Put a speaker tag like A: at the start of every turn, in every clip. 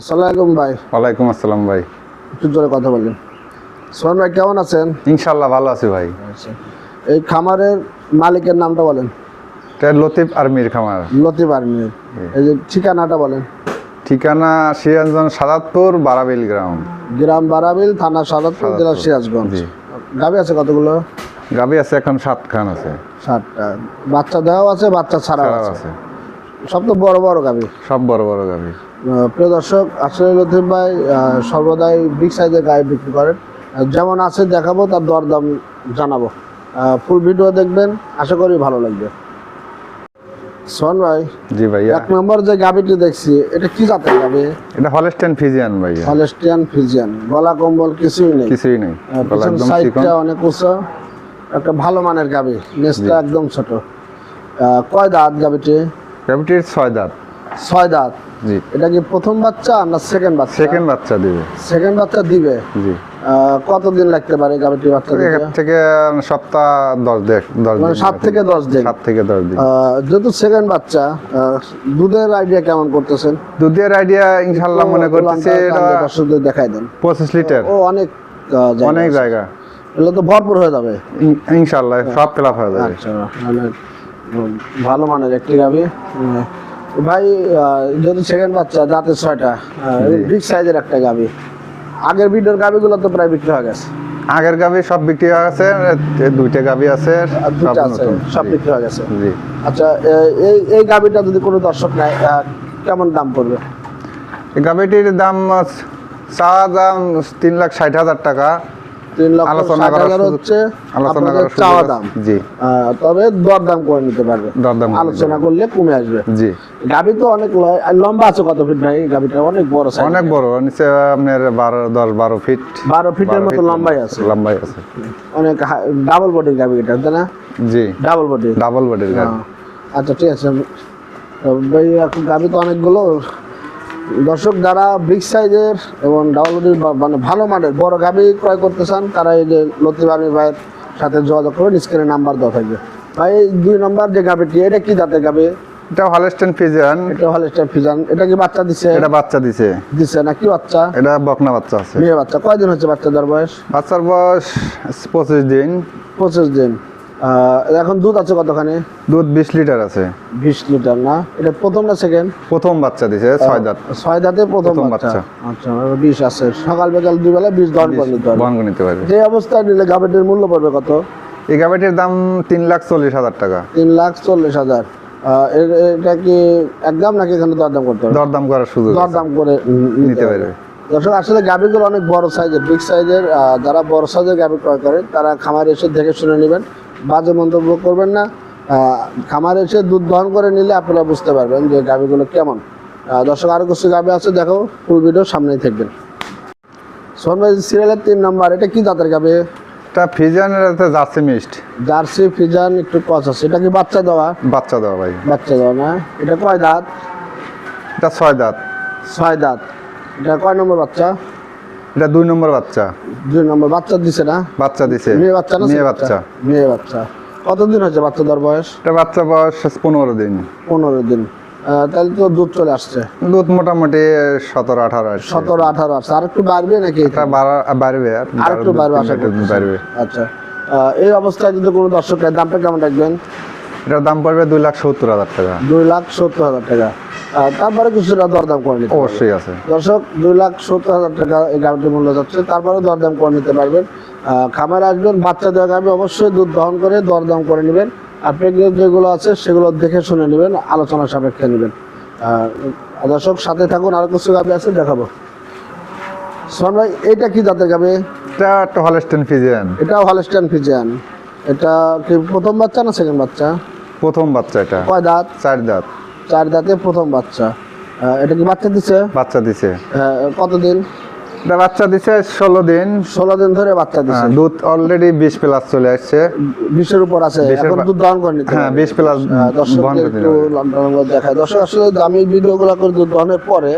A: আসসালামাইকুম ভাই।
B: ওয়ালাইকুম আসসালাম ভাই।
A: একটু জোরে কথা বলেন। সোহান ভাই কেমন আছেন?
B: ইনশাল্লাহ ভালো আছি ভাই।
A: এই খামারের মালিকের নামটা বলেন।
B: এটা লতিফ আর্মির খামার।
A: লতিফ আর্মির। এই যে ঠিকানাটা বলেন।
B: ঠিকানা সিরাজগঞ্জ সাদাতপুর বারাবিল গ্রাম।
A: গ্রাম বারাবিল থানা সাদাতপুর জেলা সিরাজগঞ্জ। গাবি আছে কতগুলো?
B: গাবি আছে এখন সাত খান আছে।
A: ষাটটা বাচ্চা দেওয়াও আছে বাচ্চা ছাড়াও আছে। সব তো বড় বড় গাবি।
B: সব বড় বড় গাবি।
A: প্রিয় দর্শক আসলে লতিফ ভাই সর্বদাই বিগ সাইজের গায়ে বিক্রি করেন। যেমন আছে দেখাবো তার দরদাম জানাব। ফুল ভিডিও দেখবেন আশা করি ভালো লাগবে। সোহান ভাই
B: জি ভাইয়া।
A: এক নম্বর যে গাবিটি দেখছি এটা কি জাতের গাবি
B: এটা ফিজিয়ান
A: হলেস্টিয়ান ফিজিয়ান গলা কম্বল কিছুই নেই।
B: কিছুই নেই।
A: সাইডটা অনেক উঁচু। একটা ভালো মানের গাবি নেসটা একদম ছোট। কয় দাঁত গাবিটি
B: গাবিটির ছয় দাঁত।
A: ছয় দাঁত।
B: জি।
A: এটা কি প্রথম বাচ্চা না সেকেন্ড বাচ্চা?
B: সেকেন্ড বাচ্চা দিবে।
A: সেকেন্ড বাচ্চা দিবে?
B: জি।
A: কতদিন লাগতে পারে গাবিটি বাচ্চা
B: এখান থেকে সপ্তাহ দশ দেখ দশ
A: মানে
B: দিন
A: সাত থেকে দশ দিন?
B: সাত থেকে দশ দিন।
A: যেহেতু সেকেন্ড বাচ্চা দুধের আইডিয়া কেমন করতেছেন?
B: দুধের আইডিয়া ইনশাল্লাহ মনে করতেছি
A: দেখাই দেন।
B: পঁচিশ লিটার।
A: ও অনেক জায়গা
B: অনেক জায়গা।
A: এগুলো তো ভরপুর হয়ে যাবে।
B: ইন- ইনশাল্লাহ সব ক্লাব হয়ে যাবে।
A: আচ্ছা ভালো মানের একটি উম, ভাই যেহেতু সেকেন্ড বাচ্চা দাঁতের ছয়টা বিগ সাইজের একটা গাবি আগের ভিডিওর গাবিগুলো তো প্রায় বিক্রি হয়ে গেছে।
B: আগের গাবি সব বিক্রি হয়ে গেছে দুইটা গাবি আছে সব
A: বিক্রি হয়ে গেছে। আচ্ছা এই এই গাবিটা যদি কোনো দর্শক নেয় কেমন দাম পড়বে?
B: এই গাবিটির দাম চা দাম তিন লাখ ষাট হাজার টাকা।
A: তিন লক্ষ
B: আলোচনা করার
A: হচ্ছে
B: আলোচনা করার
A: চাওয়া দাম।
B: জি।
A: তবে দর করে নিতে পারবে।
B: দরদাম
A: আলোচনা করলে কমে আসবে।
B: জি।
A: গাবি তো অনেক লম্বা আছে কত ফিট ভাই? গাবিটা অনেক বড় সাইজ
B: অনেক বড় নিচে আপনার বারো দশ বারো ফিট
A: বারো ফিটের মতো লম্বাই আছে।
B: লম্বাই আছে।
A: অনেক ডাবল বডির গাবি এটা তাই না?
B: জি।
A: ডাবল বডি
B: ডাবল বডির গাবি
A: আচ্ছা ঠিক আছে। তো ভাই এখন গাবি তো অনেকগুলো। দর্শক যারা বিগ সাইজের এবং ডাউলবড়ির মানে ভালো মানের বড় গাবি ক্রয় করতে চান তারা এই যে লতিফ ভাইয়ের সাথে যোগাযোগ করবেন স্ক্রিনে নাম্বার দেওয়া থাকবে। ভাই দুই নম্বর যে গাবিটি এটা কি জাতের গাবি
B: এটা হলস্টেন ফিজিয়ান
A: এটা হল স্টার ফিজান এটা কি বাচ্চা দিছে?
B: এটা বাচ্চা দিছে।
A: দিছে না কি বাচ্চা?
B: এটা বকনা বাচ্চা আছে।
A: মেয়ে বাচ্চা। কয়দিন হচ্ছে বাচ্চাদের বয়স?
B: বাচ্চার বয়স পঁচিশ দিন।
A: পঁচিশ দিন। এখন দুধ আছে কতখানি?
B: দুধ বিশ লিটার আছে।
A: বিশ লিটার না? এটা প্রথম না সেকেন্ড
B: প্রথম বাচ্চা দিছে ছয় দাঁত।
A: ছয় দাঁতে প্রথম বাচ্চা। আচ্ছা বিশ আছে। সকাল বিকাল দুই বেলা বিশ দহন করে নিতে হবে।
B: করে নিতে পারবে।
A: যে অবস্থায় নিলে গাভীটির মূল্য পড়বে কত?
B: এই গাবিটির দাম তিন লাখ চল্লিশ হাজার টাকা।
A: তিন লাখ চল্লিশ হাজার। এর- এটা কি একদম নাকি এখানে দরদাম করতে হবে?
B: দরদাম করার সুযোগ
A: দরদাম করে নিতে পারবে
B: পারবে।
A: দর্শক আসলে গাভীগুলো অনেক বড় সাইজের বিগ সাইজের যারা বড় সাইজের গাভী ক্রয় করেন তারা খামারে এসে দেখে শুনে নেবেন। বাজে মন্তব্য করবেন না। খামারে এসে দুধ দহন করে নিলে আপনারা বুঝতে পারবেন যে গাভীগুলো কেমন। দর্শক আরও কিছু গাভী আছে দেখো ফুল ভিডিও সামনেই থাকবেন। সোনভাই সিরিয়ালের তিন নম্বর এটা কি জাতের গাভী?
B: এটা জার্সি
A: জার্সি ফিজান একটু কচ আছে। এটা কি বাচ্চা দেওয়া?
B: বাচ্চা দেওয়া ভাই।
A: বাচ্চা দেওয়া না। এটা কয় দাঁত?
B: এটা ছয় দাঁত।
A: ছয় দাঁত। এটা কয় নম্বর বাচ্চা?
B: এটা দুই নম্বর বাচ্চা।
A: দুই নম্বর বাচ্চা দিছে না?
B: বাচ্চা দিছে।
A: মেয়ে বাচ্চা না
B: মেয়ে বাচ্চা।
A: মেয়ে বাচ্চা। কতদিন হয়েছে বাচ্চাদের বয়স?
B: এটা বাচ্চা বয়স পনেরো দিন।
A: পনেরো দিন। তাহলে তো দুধ চলে আসছে।
B: দুধ মোটামুটি সতেরো আঠারো আসছে।
A: সতেরো আঠারো আসছে। আর একটু বাড়বে নাকি
B: এটা বাড়বে। আর
A: একটু বাড়বে আশা করতেছি।
B: বাড়বে।
A: আচ্ছা। এই অবস্থায় যদি কোনো দর্শক নেয়, দামটা কেমন রাখবেন?
B: এটার দাম পড়বে দুই লাখ সত্তর হাজার টাকা।
A: দুই লাখ সত্তর হাজার টাকা। তারপরে কিছুটা দরদাম করে নিতে
B: অবশ্যই আছে।
A: দর্শক দুই লাখ সত্তর হাজার টাকা এই গাড়িটির মূল্য যাচ্ছে। তারপরে দরদাম করে নিতে পারবেন। খামারে আসবেন বাচ্চা দেওয়া গাড়ি অবশ্যই দুধ দহন করে দরদাম করে নেবেন। আর প্রেগনেন্ট যেগুলো আছে সেগুলো দেখে শুনে নেবেন আলোচনা সাপেক্ষে নেবেন। দর্শক সাথে থাকুন আরও কিছু গাবি আছে দেখাবো। সোহান ভাই এটা কি জাতের গাবি
B: এটা একটা হলস্টেন ফিজিয়ান
A: এটাও হলস্টাইন ফিজিয়ান এটা কি প্রথম বাচ্চা না সেকেন্ড বাচ্চা?
B: প্রথম বাচ্চা এটা।
A: কয় দাঁত?
B: চার দাঁত।
A: চার দাঁতে প্রথম বাচ্চা। এটা কি বাচ্চা দিছে?
B: বাচ্চা দিছে।
A: আহ, কতদিন?
B: এটা বাচ্চা দিছে ষোলো দিন।
A: ষোলো দিন ধরে বাচ্চা দিছে।
B: হ্যাঁ, দুধ অলরেডি বিশ প্লাস চলে আসছে।
A: বিশের উপর আছে এখন দুধ দহন করে নিতে
B: হ্যাঁ। বিশ প্লাস
A: দেখায়। দর্শক আসলে আমি ভিডিওগুলো করে দুধ দহনের পরে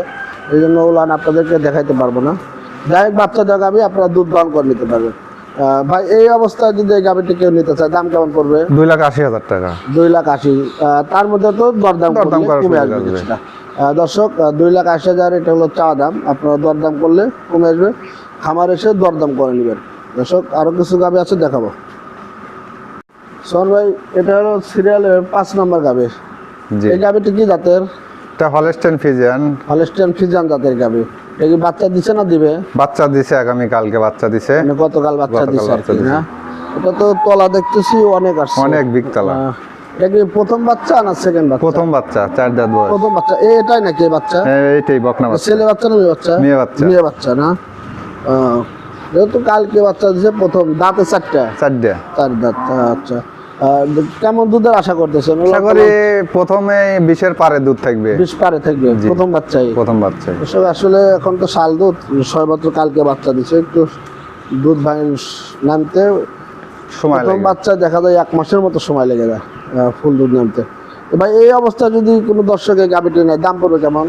A: এই জন্য ওগুলো আপনাদেরকে দেখাইতে পারব না। যাই হোক বাচ্চা দেখাবি আপনারা দুধ দহন করে নিতে পারবেন। ভাই এই অবস্থায় যদি এই গাভিটি কেউ নিতে চায় দাম কেমন পড়বে?
B: দুই লাখ আশি হাজার টাকা।
A: দুই লাখ আশি তার মধ্যে তো দরদাম
B: দরদাম
A: কমে আসবে দর্শক দুই লাখ আশি হাজার এটা হলো চা দাম। আপনারা দরদাম করলে কমে আসবে। খামার এসে দরদাম করে নেবেন। দর্শক আরও কিছু গাভি আছে দেখাবো। সোহন ভাই এটা হলো সিরিয়ালের পাঁচ নম্বর গাভি। এই গাভিটি কি জাতের?
B: এটা হলেস্টেন ফিজিয়ান।
A: হলস্টেন ফিজান জাতের গাভি এটা বাচ্চা দিছে না দিবে?
B: বাচ্চা দিছে আগামী কালকে বাচ্চা দিছে।
A: মানে গতকাল বাচ্চা দিছে আর কি। না? এটা তো তলা দেখতেছি অনেক আসছে।
B: অনেক big তলা।
A: এটা কি প্রথম বাচ্চা না সেকেন্ড বাচ্চা?
B: প্রথম বাচ্চা চার দাঁত বয়স।
A: প্রথম বাচ্চা। এটাই নাকি বাচ্চা?
B: হ্যাঁ, এইটাই বকনা বাচ্চা।
A: ছেলে বাচ্চা না মেয়ে বাচ্চা?
B: মেয়ে বাচ্চা।
A: মেয়ে বাচ্চা না? যেহেতু কালকে বাচ্চা দিছে প্রথম দাঁতে চারটা।
B: চারটা।
A: চার দাঁত আচ্ছা। কেমন দুধের আশা করতেছেন?
B: আশা করি প্রথমে বিশের পারে দুধ থাকবে।
A: বিশ পারে থাকবে প্রথম বাচ্চাই।
B: প্রথম বাচ্চায়
A: এসব আসলে এখন তো শাল দুধ সবেমাত্র কালকে বাচ্চা দিছে একটু দুধ ভাই নামতে
B: সময়
A: প্রথম
B: লাগে।
A: বাচ্চা দেখা যায় এক মাসের মতো সময় লেগে যায় ফুল দুধ নামতে। ভাই এই অবস্থায় যদি কোনো দর্শকের গাভিটি নেয় দাম পড়বে কেমন?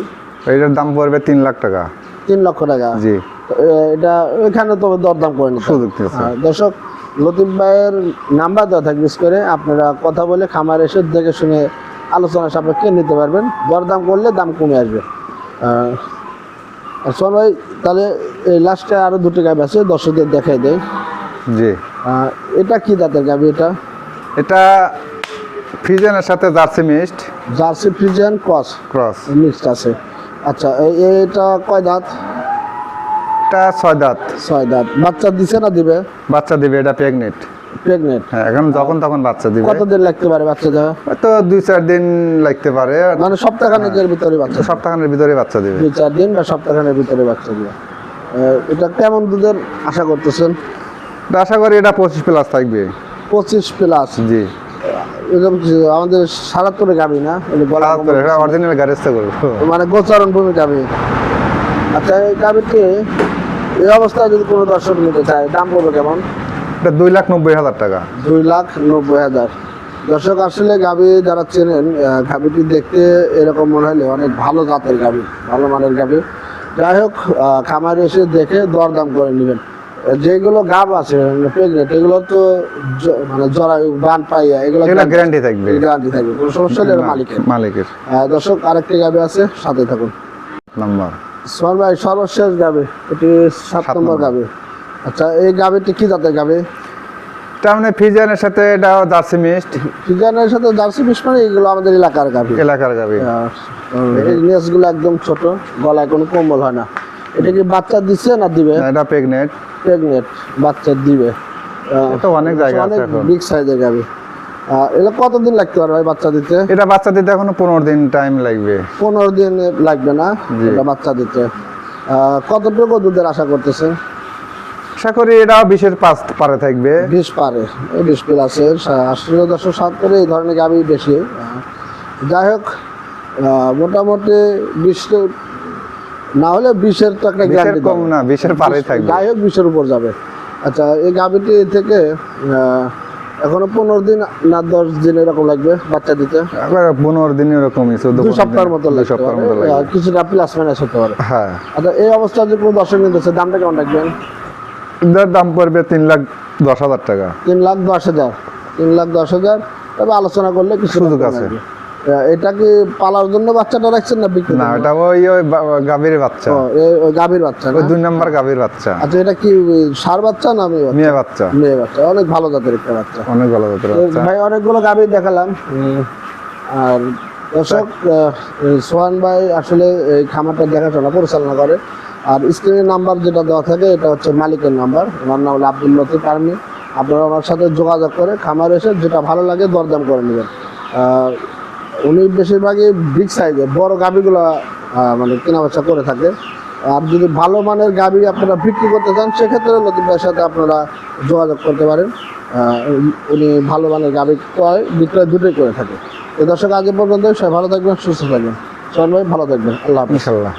B: এটার দাম পড়বে তিন লাখ টাকা।
A: তিন লক্ষ টাকা।
B: জি।
A: এটা এখানে তো দরদাম করে নিতে দর্শক লতিফ ভাইয়ের নাম্বার দেওয়া থাকবে করে আপনারা কথা বলে খামার এসে দেখে শুনে আলোচনা সাপেক্ষে নিতে পারবেন। দরদাম করলে দাম কমে আসবে। সোহান ভাই তাহলে এই লাস্টে আরও দুটো গাবি আছে দর্শকদের দেখাই দেয়
B: জি।
A: এটা কি জাতের গাবি এটা?
B: এটা ফ্রিজেনের সাথে Jersey mist
A: Jersey Friesian cross.
B: Cross.
A: Mixed আছে। আচ্ছা এটা কয় দাঁত?
B: এটা ছয় দাঁত।
A: ছয় দাঁত। বাচ্চা দিছে না দিবে?
B: বাচ্চা দিবে এটা প্রেগনেন্ট
A: প্রেগনেন্ট
B: হ্যাঁ এখন যখন তখন বাচ্চা দিবে।
A: কতদিন লাগতে পারে বাচ্চা দেওয়া?
B: তো দুই চার দিন লাগতে পারে।
A: মানে সপ্তাহখানেকের ভিতরে বাচ্চা
B: সপ্তাহের ভিতরে বাচ্চা দিবে।
A: দুই চার দিন বা সপ্তাহখানের ভিতরে বাচ্চা দিবে। এটা কেমন দুধের আশা করতেছেন?
B: আশা করি এটা পঁচিশ প্লাস থাকবে।
A: পঁচিশ প্লাস
B: জি।
A: এরকম আমাদের সারাত্তরে গাবি না?
B: অরিজিনাল গ্যারেজটা করব।
A: মানে গোচারণ ভূমি গাবি আচ্ছা এই গাবিটি এই অবস্থায় যদি কোনো দর্শক নিতে চায় দাম পড়বে কেমন?
B: এটা দুই লাখ নব্বই হাজার টাকা।
A: দুই লাখ নব্বই হাজার। দর্শক আসলে গাবি যারা চেনেন গাবিটি দেখতে এরকম মনে হলে অনেক ভালো জাতের গাবি ভালো মানের গাবি যাই হোক খামারে এসে দেখে দরদাম করে নেবেন। যেগুলো গাব আছে প্রেগনেন্ট এগুলো তো মানে জরায়ু বান পাইয়া এগুলো
B: গ্যারান্টি থাকবে।
A: গ্যারান্টি থাকবে কোনো সমস্যা এটা মালিকের।
B: মালিকের।
A: দর্শক আরেকটি গাবি আছে সাথে থাকুন।
B: নাম্বার।
A: সোহান ভাই সর্বশেষ গাবে। এটি সাত নম্বর। গাবে। আচ্ছা এই গাবিটি কি জাতের গাবে?
B: তার মানে ফিজিয়ানের সাথে এটা জার্সি মিস্ট
A: ফিজানের সাথে জার্সি বিশ মানে এগুলো আমাদের এলাকার গাবি।
B: এলাকার গাবি।
A: এই নেসগুলো একদম ছোট গলায় কোনো কম্বল হয় না। এটা কি বাচ্চা দিচ্ছে না দিবে?
B: এটা প্রেগনেন্ট
A: প্রেগনেন্ট বাচ্চা দিবে।
B: এটা অনেক জায়গা আছে
A: অনেক বিগ সাইজের গাবি। এগুলো কতদিন লাগতে পারে ভাই বাচ্চা দিতে?
B: এটা বাচ্চা দিতে এখনও পনেরো দিন টাইম লাগবে।
A: পনেরো দিন লাগবে না? এটা বাচ্চা দিতে। কতটুকু দুধের আশা করতেছে?
B: আশা করি এটাও বিশের পাঁচ পারে থাকবে।
A: বিশ পারে। বিশ প্লাসে আসলে দশ সাত করে এই ধরনের গাবি বেশি। যাই হোক মোটামুটি বিশ না হলে বিশের তো একটা গ্যারান্টি
B: কম না বিশের পারেই থাকবে।
A: যাই হোক বিশের উপর যাবে। আচ্ছা এই গাবিটি থেকে আহ, এখনও পনেরো দিন না দশ দিন এরকম লাগবে বাচ্চা দিতে?
B: পনেরো দিন এরকমই
A: দুই সপ্তাহের মতো
B: দুই সপ্তাহের মতো
A: কিছুটা প্লাস মাইনাস হতে পারে।
B: হ্যাঁ।
A: আচ্ছা এই অবস্থায় যে কোনো দর্শক নিতেছে দামটা কেমন রাখবেন?
B: এটার দাম পড়বে তিন লাখ দশ হাজার টাকা।
A: তিন লাখ দশ হাজার। তিন লাখ দশ হাজার। তবে আলোচনা করলে কিছু
B: সুযোগ আছে।
A: এটা কি পালার জন্য বাচ্চাটা রাখছেন না বিক্রি
B: না এটা ওই ওই গাভীর বাচ্চা।
A: ওই গাভীর বাচ্চা
B: ওই দুই নম্বর গাভীর বাচ্চা।
A: আচ্ছা এটা কি সার বাচ্চা না মেয়ে বাচ্চা?
B: মেয়ে বাচ্চা।
A: মেয়ে বাচ্চা অনেক ভালো জাতের একটা বাচ্চা।
B: অনেক ভালো জাতের বাচ্চা।
A: ভাই অনেকগুলো গাভী দেখালাম। আর দর্শক সোহান ভাই আসলে এই খামারটা দেখাশোনা পরিচালনা করে। আর স্ক্রিনের নাম্বার যেটা দেওয়া থাকে এটা হচ্ছে মালিকের নাম্বার। ওনার নাম হলো আব্দুল লতিফ আর্মি। আপনারা ওনার সাথে যোগাযোগ করে খামার এসে যেটা ভালো লাগে দরদাম করে নেবেন। উনি বেশিরভাগই বিগ সাইজের বড় গাভীগুলো মানে কেনা বেচা করে থাকে। আর যদি ভালো মানের গাভি আপনারা বিক্রি করতে চান, সেক্ষেত্রে লতিফ ভাইয়ের সাথে আপনারা যোগাযোগ করতে পারেন। উনি ভালো মানের গাভি ক্রয়, বিক্রয় দুটোই করে থাকে। তো দর্শক আগে পর্যন্ত সবাই ভালো থাকবেন, সুস্থ থাকবেন। সবাই ভালো থাকবেন। আল্লাহ
B: ইনশাল্লাহ